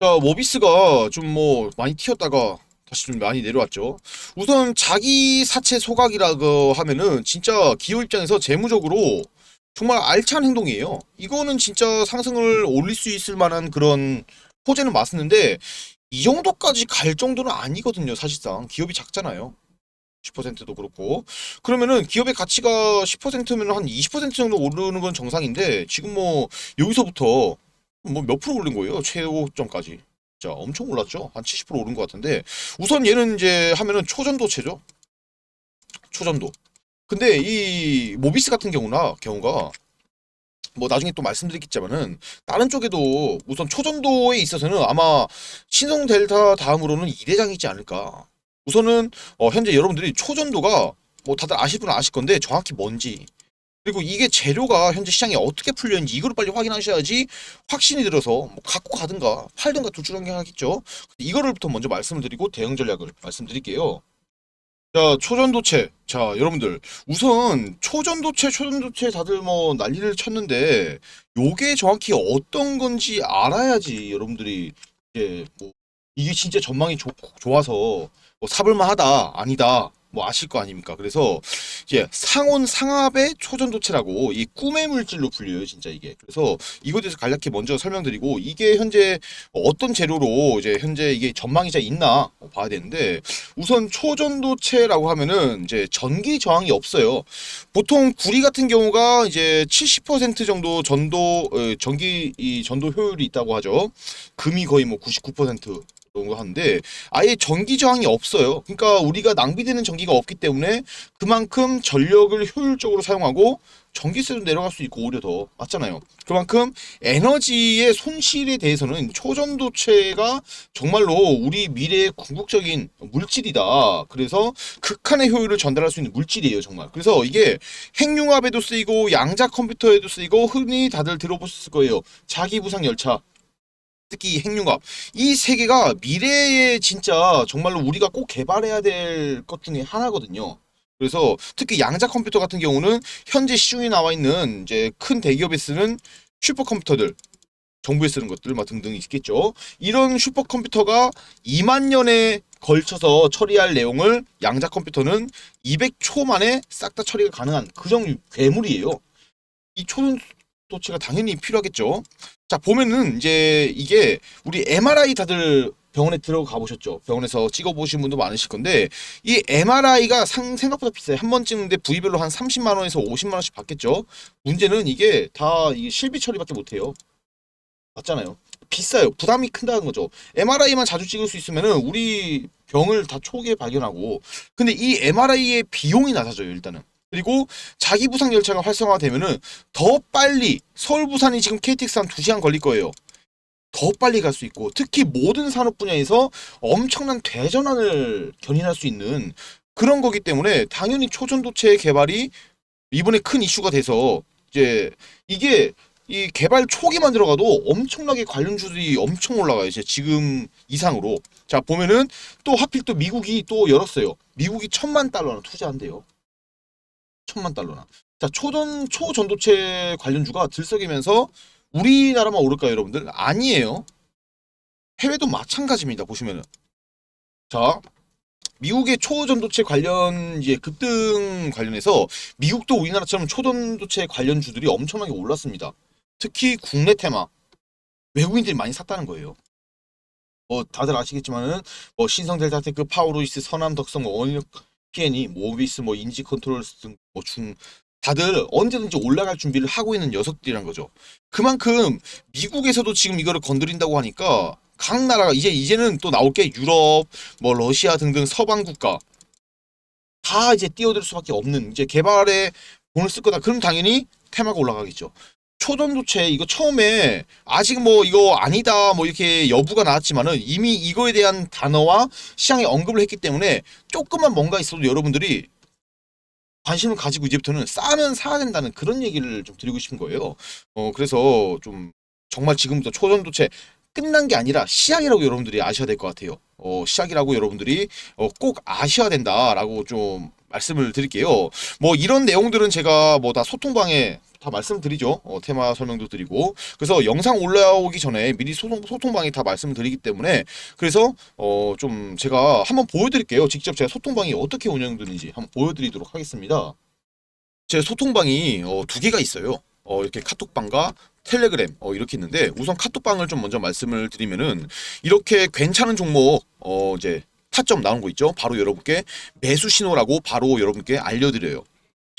자, 모비스가 좀 뭐 많이 튀었다가 다시 좀 많이 내려왔죠. 우선 자기 사채 소각이라고 하면은 진짜 기호 입장에서 재무적으로 정말 알찬 행동이에요. 이거는 진짜 상승을 올릴 수 있을 만한 그런 호재는 맞았는데 이 정도까지 갈 정도는 아니거든요. 사실상 기업이 작잖아요. 10%도 그렇고 그러면은 기업의 가치가 10%면 한 20% 정도 오르는 건 정상인데 지금 뭐 여기서부터 뭐 몇 프로 오른 거예요? 최고점까지. 자 엄청 올랐죠? 한 70% 오른 것 같은데. 우선 얘는 이제 하면은 초전도체죠? 초전도. 근데 이 모비스 같은 경우나 경우가 뭐 나중에 또 말씀드리겠지만은 다른 쪽에도 우선 초전도에 있어서는 아마 신성 델타 다음으로는 2대장이지 않을까. 우선은 어, 현재 여러분들이 초전도가 뭐 다들 아실 분은 아실 건데 정확히 뭔지 그리고 이게 재료가 현재 시장에 어떻게 풀렸는지 이거를 빨리 확인하셔야지 확신이 들어서 뭐 갖고 가든가 팔든가 둘 중 하겠죠. 이거를부터 먼저 말씀을 드리고 대응 전략을 말씀드릴게요. 자, 초전도체. 자, 여러분들. 우선 초전도체, 초전도체 다들 뭐 난리를 쳤는데 요게 정확히 어떤 건지 알아야지 여러분들이 이제 뭐 이게 진짜 전망이 좋, 좋아서 뭐 사볼만 하다, 아니다. 뭐 아실 거 아닙니까? 그래서 이제 상온 상압의 초전도체라고 이 꿈의 물질로 불려요, 진짜 이게. 그래서 이거에 대해서 간략히 먼저 설명드리고 이게 현재 어떤 재료로 이제 현재 이게 전망이 잘 있나 봐야 되는데 우선 초전도체라고 하면은 이제 전기 저항이 없어요. 보통 구리 같은 경우가 이제 70% 정도 전도 어, 전기 이 전도 효율이 있다고 하죠. 금이 거의 뭐 99% 정도 하는데 아예 전기 저항이 없어요. 그러니까 우리가 낭비되는 전기가 없기 때문에 그만큼 전력을 효율적으로 사용하고 전기세도 내려갈 수 있고 오히려 더 맞잖아요. 그만큼 에너지의 손실에 대해서는 초전도체가 정말로 우리 미래의 궁극적인 물질이다. 그래서 극한의 효율을 전달할 수 있는 물질이에요, 정말. 그래서 이게 핵융합에도 쓰이고 양자 컴퓨터에도 쓰이고 흔히 다들 들어보셨을 거예요. 자기 부상 열차. 특히 핵융합 이 세 개가 미래에 진짜 정말로 우리가 꼭 개발해야 될 것 중에 하나거든요. 그래서 특히 양자 컴퓨터 같은 경우는 현재 시중에 나와 있는 이제 큰 대기업에 쓰는 슈퍼컴퓨터들 정부에 쓰는 것들 막 등등 있겠죠. 이런 슈퍼컴퓨터가 2만 년에 걸쳐서 처리할 내용을 양자 컴퓨터는 200초 만에 싹 다 처리가 가능한 그 정도 괴물이에요. 이 초전 도체가 당연히 필요하겠죠. 자 보면은 이제 이게 우리 MRI 다들 병원에 들어가 보셨죠? 병원에서 찍어 보신 분도 많으실 건데 이 MRI가 상, 생각보다 비싸요. 한 번 찍는데 부위별로 한 30만 원에서 50만 원씩 받겠죠. 문제는 이게 다 이게 실비 처리밖에 못 해요. 맞잖아요. 비싸요. 부담이 큰다는 거죠. MRI만 자주 찍을 수 있으면은 우리 병을 다 초기에 발견하고 근데 이 MRI의 비용이 낮아져요, 일단은. 그리고 자기 부상 열차가 활성화되면은 더 빨리 서울 부산이 지금 KTX 한 2시간 걸릴 거예요. 더 빨리 갈 수 있고 특히 모든 산업 분야에서 엄청난 대전환을 견인할 수 있는 그런 거기 때문에 당연히 초전도체 개발이 이번에 큰 이슈가 돼서 이제 이게 이 개발 초기만 들어가도 엄청나게 관련주들이 엄청 올라가요. 이제 지금 이상으로. 자, 보면은 또 하필 또 미국이 또 열었어요. 미국이 천만 달러나 투자한대요. 천만 달러나. 자, 초전 초전도체 관련주가 들썩이면서 우리나라만 오를까요, 여러분들? 아니에요. 해외도 마찬가지입니다. 보시면은. 자, 미국의 초전도체 관련 이제 급등 관련해서 미국도 우리나라처럼 초전도체 관련주들이 엄청나게 올랐습니다. 특히 국내 테마 외국인들이 많이 샀다는 거예요. 뭐 다들 아시겠지만은 뭐 신성 델타테크, 파워로이스, 선암, 덕성, 뭐 원력 PN이 모비스, 뭐 인지 컨트롤 등뭐중 다들 언제든지 올라갈 준비를 하고 있는 녀석들이란 거죠. 그만큼 미국에서도 지금 이거를 건드린다고 하니까 각 나라가 이제 이제는 또 나올 게 유럽, 뭐 러시아 등등 서방 국가 다 이제 뛰어들 수밖에 없는 이제 개발에 돈을 쓸 거다. 그럼 당연히 테마가 올라가겠죠. 초전도체 이거 처음에 아직 뭐 이거 아니다 뭐 이렇게 여부가 나왔지만은 이미 이거에 대한 단어와 시장에 언급을 했기 때문에 조금만 뭔가 있어도 여러분들이 관심을 가지고 이제부터는 싸면 사야 된다는 그런 얘기를 좀 드리고 싶은 거예요. 어 그래서 좀 정말 지금부터 초전도체 끝난 게 아니라 시작이라고 여러분들이 아셔야 될 것 같아요. 어 시작이라고 여러분들이 어, 꼭 아셔야 된다라고 좀 말씀을 드릴게요. 뭐 이런 내용들은 제가 뭐 다 소통방에 다 말씀드리죠. 어, 테마 설명도 드리고. 그래서 영상 올라오기 전에 미리 소통, 소통방에 다 말씀드리기 때문에 그래서 어, 좀 제가 한번 보여드릴게요. 직접 제가 소통방이 어떻게 운영되는지 한번 보여드리도록 하겠습니다. 제 소통방이 어, 두 개가 있어요. 어, 이렇게 카톡방과 텔레그램 어, 이렇게 있는데 우선 카톡방을 좀 먼저 말씀을 드리면은 이렇게 괜찮은 종목 어, 이제 타점 나온 거 있죠. 바로 여러분께 매수 신호라고 바로 여러분께 알려드려요.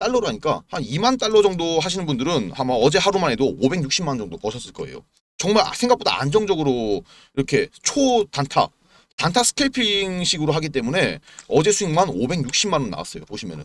달러로 하니까 한 2만 달러 정도 하시는 분들은 아마 어제 하루만 해도 560만 원 정도 버셨을 거예요. 정말 생각보다 안정적으로 이렇게 초 단타 단타 스캘핑식으로 하기 때문에 어제 수익만 560만 원 나왔어요. 보시면은.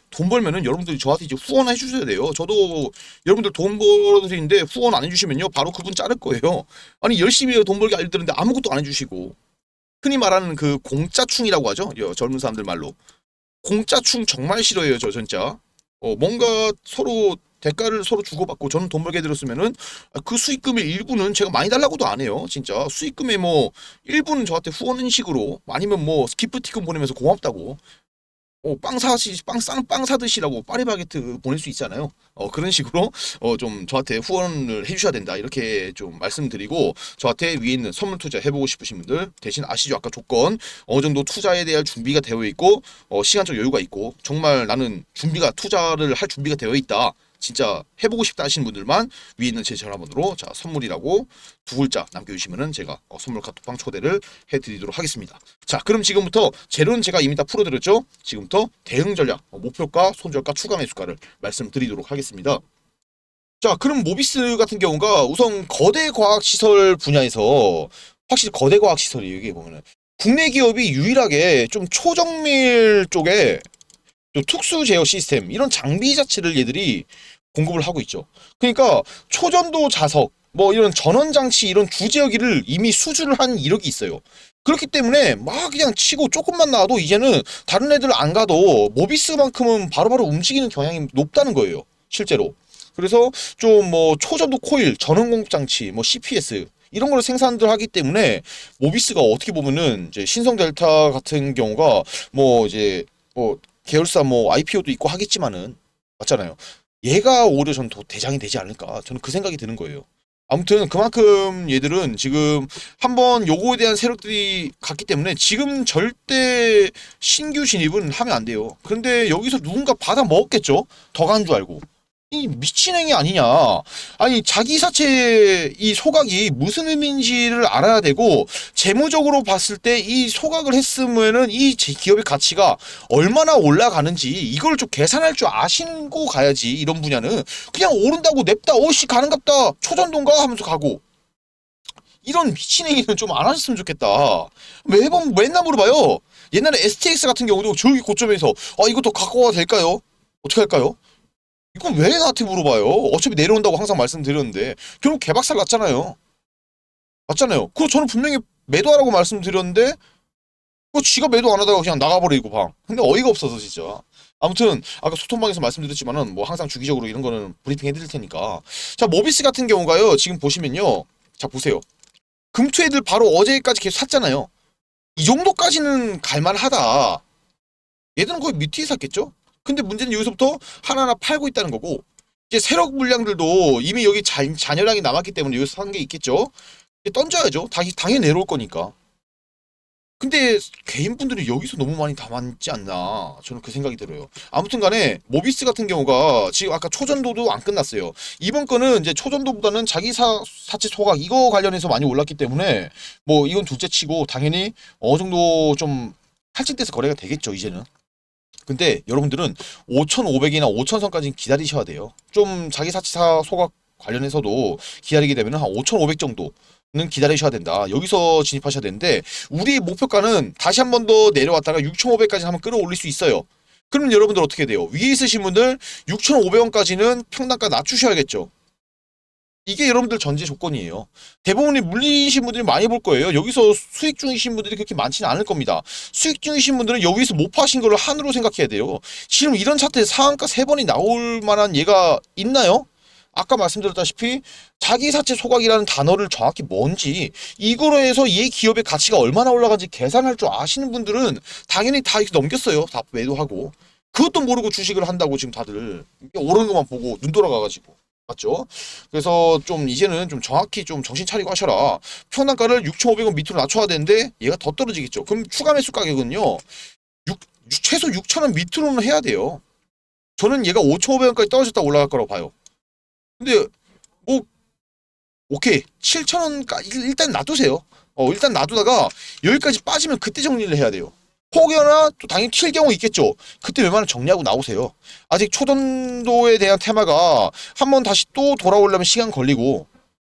돈 벌면은 여러분들이 저한테 이제 후원해 주셔야 돼요. 저도 여러분들 돈 벌어드리는데 후원 안 해주시면요 바로 그분 자를 거예요. 아니 열심히 돈 벌게 알려드리는데 아무것도 안 해주시고 흔히 말하는 그 공짜충이라고 하죠. 여, 젊은 사람들 말로 공짜충 정말 싫어해요. 저 진짜 어, 뭔가 서로 대가를 서로 주고받고 저는 돈 벌게 해드렸으면은 그 수익금의 일부는 제가 많이 달라고도 안 해요. 진짜 수익금의 뭐 일부는 저한테 후원식으로 아니면 뭐 기프티콘 보내면서 고맙다고 어, 빵 사시 빵빵 사드시라고 파리바게트 보낼 수 있잖아요. 어, 그런 식으로 어, 좀 저한테 후원을 해주셔야 된다 이렇게 좀 말씀드리고 저한테 위에 있는 선물 투자 해보고 싶으신 분들 대신 아시죠 아까 조건 어느 정도 투자에 대한 준비가 되어 있고 어, 시간적 여유가 있고 정말 나는 준비가 투자를 할 준비가 되어 있다. 진짜 해보고 싶다 하시는 분들만 위에 있는 제 전화번호로 자 선물이라고 두 글자 남겨주시면은 제가 어, 선물 카톡방 초대를 해드리도록 하겠습니다. 자 그럼 지금부터 재료는 제가 이미 다 풀어드렸죠. 지금부터 대응 전략, 어, 목표가, 손절가, 추가 매수가를 말씀드리도록 하겠습니다. 자, 그럼 모비스 같은 경우가 우선 거대 과학 시설 분야에서 확실히 거대 과학 시설이에요. 이게 보면은 국내 기업이 유일하게 좀 초정밀 쪽에 좀 특수 제어 시스템 이런 장비 자체를 얘들이 공급을 하고 있죠. 그러니까 초전도 자석 뭐 이런 전원 장치 이런 주제어기를 이미 수주를 한 이력이 있어요. 그렇기 때문에 막 그냥 치고 조금만 나와도 이제는 다른 애들 안 가도 모비스만큼은 바로바로 움직이는 경향이 높다는 거예요. 실제로. 그래서 좀 뭐 초전도 코일, 전원 공급 장치, 뭐 CPS 이런 걸 생산들 하기 때문에 모비스가 어떻게 보면은 이제 신성 델타 같은 경우가 뭐 이제 뭐 계열사 뭐 IPO도 있고 하겠지만은 맞잖아요. 얘가 오히려 전 더 대장이 되지 않을까 저는 그 생각이 드는 거예요. 아무튼 그만큼 얘들은 지금 한번 요거에 대한 세력들이 갔기 때문에 지금 절대 신규 진입은 하면 안 돼요. 그런데 여기서 누군가 받아 먹었겠죠? 더 간 줄 알고. 이 미친 행위 아니냐. 아니, 자기 사체 이 소각이 무슨 의미인지를 알아야 되고, 재무적으로 봤을 때 이 소각을 했으면은 이제 기업의 가치가 얼마나 올라가는지 이걸 좀 계산할 줄 아시고 가야지, 이런 분야는. 그냥 오른다고 냅다, 어씨, 가는갑다, 초전동가 하면서 가고. 이런 미친 행위는 좀 안 하셨으면 좋겠다. 매번 맨날 물어봐요. 옛날에 STX 같은 경우도 저기 고점에서, 아, 이것도 갖고 와도 될까요? 어떻게 할까요? 이건 왜 나한테 물어봐요? 어차피 내려온다고 항상 말씀드렸는데 결국 개박살 났잖아요. 맞잖아요. 그거 저는 분명히 매도하라고 말씀드렸는데 그거 지가 매도 안 하다가 그냥 나가버리고 방. 근데 어이가 없어서 진짜. 아무튼 아까 소통방에서 말씀드렸지만은 뭐 항상 주기적으로 이런 거는 브리핑 해드릴 테니까 자 모비스 같은 경우가요 지금 보시면요 자 보세요 금투 애들 바로 어제까지 계속 샀잖아요 이 정도까지는 갈만하다 얘들은 거의 밑에 샀겠죠 근데 문제는 여기서부터 하나하나 팔고 있다는 거고 이제 세력 물량들도 이미 여기 잔, 잔여량이 남았기 때문에 여기서 산 게 있겠죠. 던져야죠. 당연히, 당연히 내려올 거니까. 근데 개인분들이 여기서 너무 많이 담았지 않나 저는 그 생각이 들어요. 아무튼 간에 모비스 같은 경우가 지금 아까 초전도도 안 끝났어요. 이번 거는 이제 초전도보다는 자기 사, 사채 소각 이거 관련해서 많이 올랐기 때문에 뭐 이건 둘째 치고 당연히 어느 정도 좀 할증돼서 거래가 되겠죠 이제는. 근데 여러분들은 5,500이나 5,000선까지 기다리셔야 돼요. 좀 자기 사치사 소각 관련해서도 기다리게 되면 한 5,500 정도는 기다리셔야 된다. 여기서 진입하셔야 되는데 우리 목표가는 다시 한 번 더 내려왔다가 6,500까지 한번 끌어올릴 수 있어요. 그러면 여러분들 어떻게 돼요? 위에 있으신 분들 6,500원까지는 평단가 낮추셔야겠죠. 이게 여러분들 전제 조건이에요. 대부분이 물리신 분들이 많이 볼 거예요. 여기서 수익 중이신 분들이 그렇게 많지는 않을 겁니다. 수익 중이신 분들은 여기서 못 파신 거를 한으로 생각해야 돼요. 지금 이런 차트에 상한가 세 번이 나올 만한 얘가 있나요? 아까 말씀드렸다시피 자기 사채 소각이라는 단어를 정확히 뭔지 이거로 해서 이 기업의 가치가 얼마나 올라간지 계산할 줄 아시는 분들은 당연히 다 이렇게 넘겼어요. 다 매도하고 그것도 모르고 주식을 한다고 지금 다들 오르는 것만 보고 눈 돌아가가지고 맞죠? 그래서 좀 이제는 좀 정확히 좀 정신 차리고 하셔라. 평단가를 6,500원 밑으로 낮춰야 되는데 얘가 더 떨어지겠죠. 그럼 추가 매수 가격은요. 6, 최소 6,000원 밑으로는 해야 돼요. 저는 얘가 5,500원까지 떨어졌다 올라갈 거라고 봐요. 근데 뭐 오케이 7,000원까지 일단 놔두세요. 어 일단 놔두다가 여기까지 빠지면 그때 정리를 해야 돼요. 혹여나 또 당연히 튈 경우 있겠죠. 그때 웬만하면 정리하고 나오세요. 아직 초전도에 대한 테마가 한 번 다시 또 돌아오려면 시간 걸리고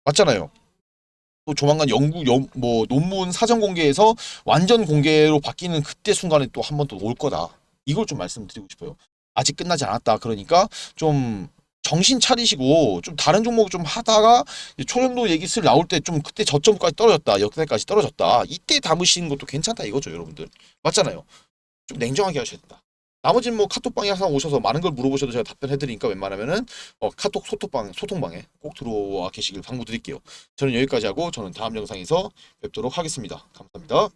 맞잖아요. 또 조만간 연구 연, 뭐 논문 사전 공개에서 완전 공개로 바뀌는 그때 순간에 또 한 번 또 올 거다. 이걸 좀 말씀드리고 싶어요. 아직 끝나지 않았다. 그러니까 좀 정신 차리시고 좀 다른 종목 좀 하다가 초전도 얘기 슬 나올 때 좀 그때 저점까지 떨어졌다. 역대까지 떨어졌다. 이때 담으시는 것도 괜찮다 이거죠, 여러분들. 맞잖아요. 좀 냉정하게 하셔야 된다. 나머지는 뭐 카톡방에 항상 오셔서 많은 걸 물어보셔도 제가 답변해 드리니까 웬만하면은 어, 카톡 소통방 소통방에 꼭 들어와 계시길 당부드릴게요. 저는 여기까지 하고 저는 다음 영상에서 뵙도록 하겠습니다. 감사합니다.